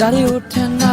দাঁড়িয়ে ওঠে না মেয়ে পটে না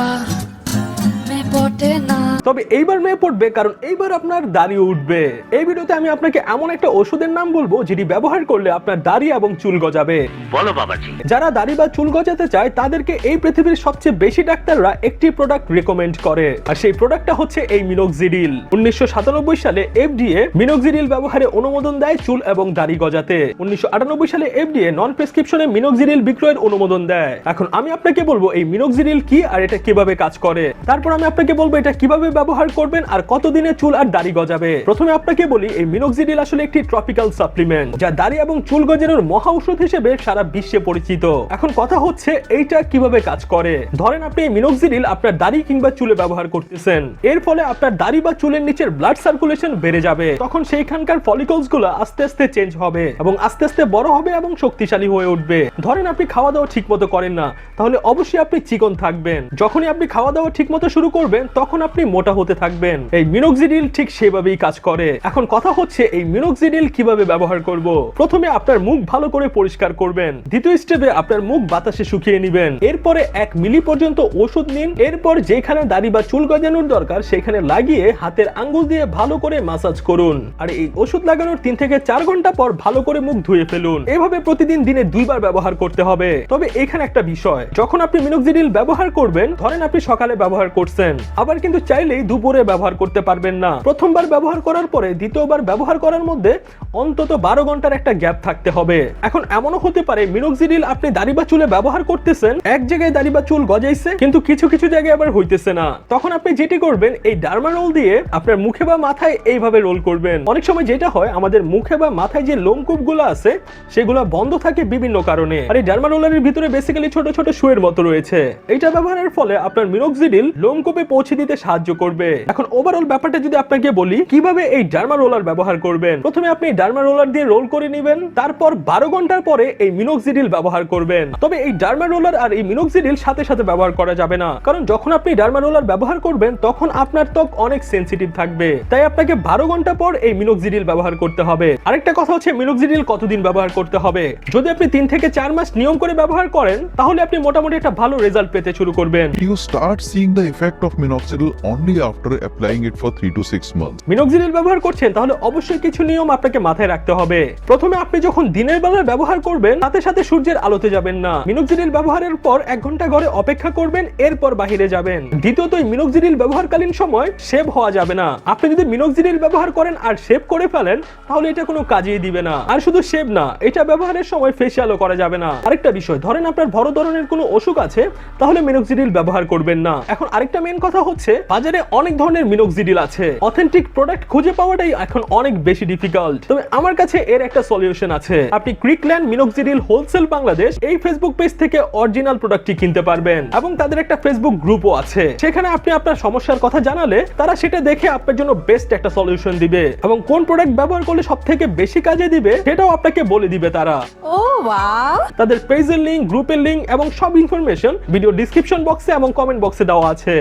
তবে এইবার মেয়ে পড়বে কারণ এইবার আপনার দাড়ি উঠবে। এই ভিডিওতে আমি আপনাকে এমন একটা ওষুধের নাম বলব যেটি ব্যবহার করলে আপনার দাড়ি এবং চুল গজাবে। বলো বাবাজি। যারা দাড়ি বা চুল গজাতে চায় তাদেরকে এই পৃথিবীর সবচেয়ে বেশি ডাক্তাররা একটি প্রোডাক্ট রেকমেন্ড করে। আর সেই প্রোডাক্টটা হচ্ছে এই মিনোক্সিডিল উনিশশো সাতানব্বই সালে এফডিএ মিনোক্সিডিল ব্যবহারে অনুমোদন দেয় চুল এবং দাড়ি গজাতে। উনিশশো আটানব্বই সালে এফডিএ নন প্রেসক্রিপশনে মিনোক্সিডিল বিক্রয়ের অনুমোদন দেয়। এখন আমি আপনাকে বলব এই মিনোক্সিডিল কি আর এটা কীভাবে কাজ করে? তারপর আমি আপনাকে বলব এটা কীভাবে ব্যবহার করবেন আর কতদিনে চুল আর দাড়ি গজাবে? প্রথমে আপনাকে বলি, এই মিনোক্সিডিল আসলে একটি ট্রপিক্যাল সাপ্লিমেন্ট যা দাড়ি এবং চুল গজানোর মহা ঔষধ হিসেবে সারা বিশ্বে পরিচিত। এখন কথা হচ্ছে, এইটা কীভাবে কাজ করে? ধরেন আপনি এই মিনোক্সিডিল আপনার দাড়ি কিংবা চুলে ব্যবহার করতেছেন। এর ফলে আপনার দাড়ি বা চুলের নিচের ব্লাড সার্কুলেশন বেড়ে যাবে। তখন সেইখানকার ফলিকলসগুলো আস্তে আস্তে চেঞ্জ হবে এবং আস্তে আস্তে বড় হবে এবং শক্তিশালী হয়ে উঠবে। ধরেন আপনি খাওয়া দাওয়া ঠিক মতো করেন না, তাহলে অবশ্যই আপনি চিকন থাকবেন। যখনই আপনি খাওয়া দাওয়া ঠিক মতো শুরু করবেন, তখন আপনি মোটা হতে থাকবেন। এই মিনোক্সিডিল ঠিক সেভাবেই কাজ করে। এখন কথা হচ্ছে এই মিনোক্সিডিল কীভাবে ব্যবহার করব। প্রথমে আপনার মুখ ভালো করে পরিষ্কার করবেন। দ্বিতীয় স্টেপে আপনার মুখ বাতাসে শুকিয়ে নেবেন। এরপরে এক মিলি পর্যন্ত ওষুধ নিন। এরপর যেখানে দাড়ি বা চুল গজানোর দরকার, সেখানে লাগিয়ে হাতের আঙ্গুল দিয়ে ভালো করে মাসাজ করুন। আর এই ওষুধ লাগানোর তিন থেকে চার ঘণ্টা পর ভালো করে মুখ ধুয়ে ফেলুন। এভাবে প্রতিদিন দিনে দুইবার ব্যবহার করতে হবে। তবে এখানে একটা বিষয়, যখন আপনি মিনোক্সিডিল ব্যবহার করবেন, ধরেন আপনি সকালে ব্যবহার করছেন। আবার কিন্তু চাইলেই দুপুরে ব্যবহার করতে পারবেন না। প্রথমবার ব্যবহার করার পরে দ্বিতীয়বার ব্যবহার করার মধ্যে অন্তত বারো ঘণ্টার একটা গ্যাপ থাকতে হবে। এখন এমনও হতে পারে, মিনোক্সিডিল আপনি দাড়ি বা চুলে ব্যবহার করতেছেন, এক জায়গায় দাড়ি বা চুল গজাইছে, কিন্তু কিছু কিছু জায়গায় আবার হইতেছে না। তখন আপনি যেটি করবেন, এই ডার্মা রোল দিয়ে আপনার মুখে বা মাথায় এইভাবে রোল করবেন। অনেক সময় যেটা হয়, আমাদের মুখে বা মাথায় যে লোমকূপগুলো আছে, সেগুলো বন্ধ থাকে বিভিন্ন কারণে। আর এই ডার্মা রোলারের ভিতরে বেসিক্যালি ছোট ছোট শুয়ের মতো রয়েছে। এইটা ব্যবহারের ফলে আপনার মিনোক্সিডিল লোমকূপে পৌঁছে দিতে সাহায্য করবে। এখন ওভারঅল ব্যাপারটা যদি আপনাকে বলি, কীভাবে এই ডার্মা রোলার ব্যবহার করবেন? প্রথমে আপনি ডার্মা রোলার দিয়ে রোল করে নেবেন, তারপর বারো ঘণ্টার পরে এই মিনোক্সিডিল ব্যবহার করবেন। তবে এই ডার্মা রোলার আর এই মিনোক্সিডিল সাথে সাথে ব্যবহার করা যাবে না, কারণ যখন আপনি ডার্মা রোলার ব্যবহার করবেন, তখন আপনার ত্বক অনেক সেনসিটিভ থাকবে। তাই আপনাকে বারো ঘণ্টা পর এই মিনোক্সিডিল ব্যবহার করতে হবে। আরেকটা কথা হচ্ছে মিনোক্সিডিল কতদিন ব্যবহার করতে হবে? যদি আপনি তিন থেকে চার মাস নিয়ম করে ব্যবহার করেন, তাহলে আপনি মোটামুটি একটা ভালো রেজাল্ট পেতে শুরু করবেন। You start seeing the effect of minoxidil only after applying it for 3 to 6 months. Minoxidil ব্যবহার করছেন, তাহলে অবশ্যই কিছু নিয়ম আপনাকে মাথায় রাখতে হবে। প্রথমে আপনি যখন দিনের বেলায় ব্যবহার করবেন, সাথে সাথে সূর্যের আলোতে যাবেন না। মিনোক্সিডিল ব্যবহারের পর এক ঘণ্টা ঘরে অপেক্ষা করবেন, এরপর বাহিরে যাবেন। দ্বিতীয়ত মিনোক্সিডিল ব্যবহারকালীন সময় শেভ হওয়া যাবে না। আপনি যদি মিনোক্সিডিল ব্যবহার করেন আর শেভ করে ফেলেন, তাহলে এটা কোনো কাজেই দিবে না। আর শুধু শেভ না, এটা ব্যবহারের সময় ফেসিয়ালও করা যাবে না। আরেকটা বিষয়, ধরেন আপনার বড় ধরনের কোনো অসুখ আছে, তাহলে মিনোক্সিডিল ব্যবহার করবেন না। এখন আরেকটা মেন কথা হচ্ছে বাজারে অনেক ধরনের মিনোক্সিডিল আছে। অথেন্টিক প্রোডাক্ট খুঁজে পাওয়াটাই এখন অনেক বেশি ডিফিকাল্ট তবে আমার কাছে এর একটা সলিউশন আছে। আপনি ক্রিকল্যান্ড মিনোক্সিডিল হোলসেল বাংলাদেশ এই ফেসবুক পেজ থেকে অরিজিনাল প্রোডাক্টটি কিনতে পারবেন। এবং তাদের একটা ফেসবুক গ্রুপও আছে। সেখানে আপনি আপনার সমস্যার কথা জানালে তারা সেটা দেখে আপনার জন্য বেস্ট একটা সলিউশন দিবে। এবং কোন প্রোডাক্ট ব্যবহার করলে সব থেকে বেশি কাজে দিবে সেটাও আপনাকে বলে দিবে তারা। ও ওয়াও তাদের পেজের লিংক গ্রুপের লিংক এবং সব ইনফরমেশন ভিডিও ডিসক্রিপশন বক্সে এবং কমেন্ট বক্সে দেওয়া আছে।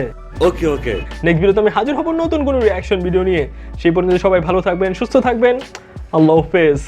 ওকে ওকে নেক্সট ভিডিওতে আমি হাজির হব নতুন কোনো রিয়াকশন ভিডিও নিয়ে। সেই পর্যন্ত সবাই ভালো থাকবেন, সুস্থ থাকবেন। আল্লাহ হাফেজ।